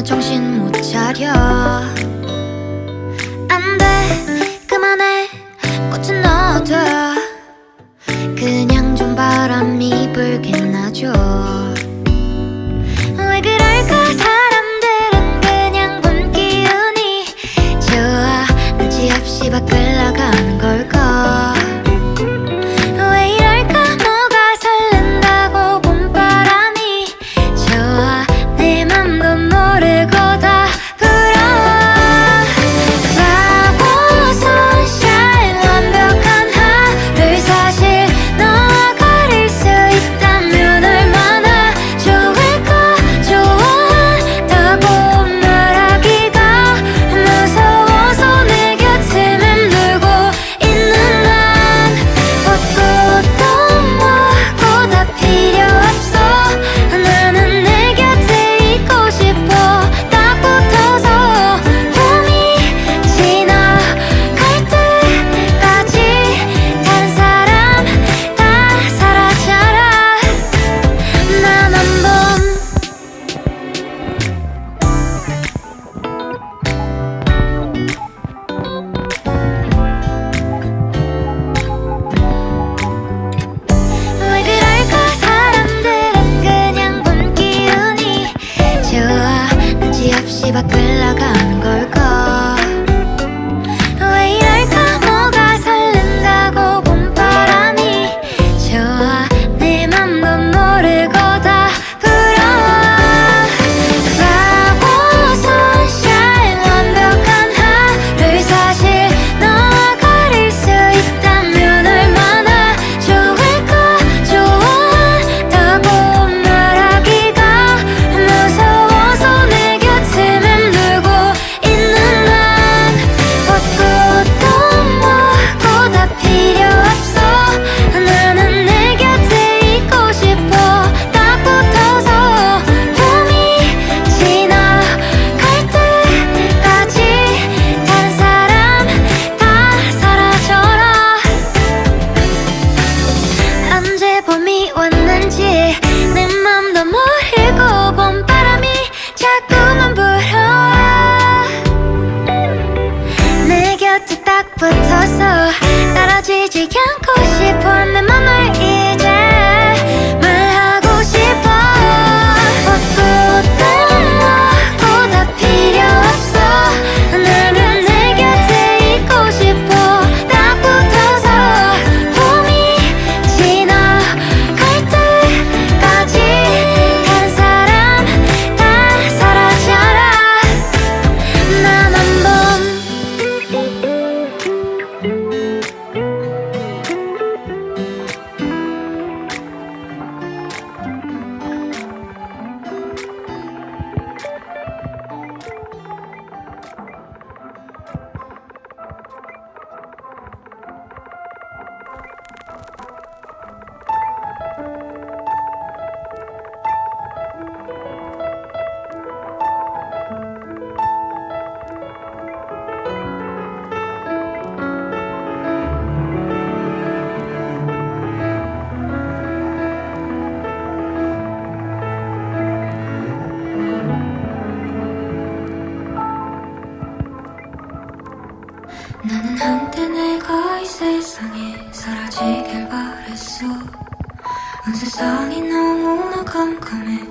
나 정신 못 차려. 안돼 그만해. 꽃은 넣어둬 그냥 좀 바람이 불게 나줘. 왜 그럴까? 사람들은 그냥 본 기운이 좋아. 눈치 없이 바꿀라 바깥 나가는 걸 나는 한때 내가 이 세상에 사라지길 바랬어. 온 세상이 너무나 깜깜해.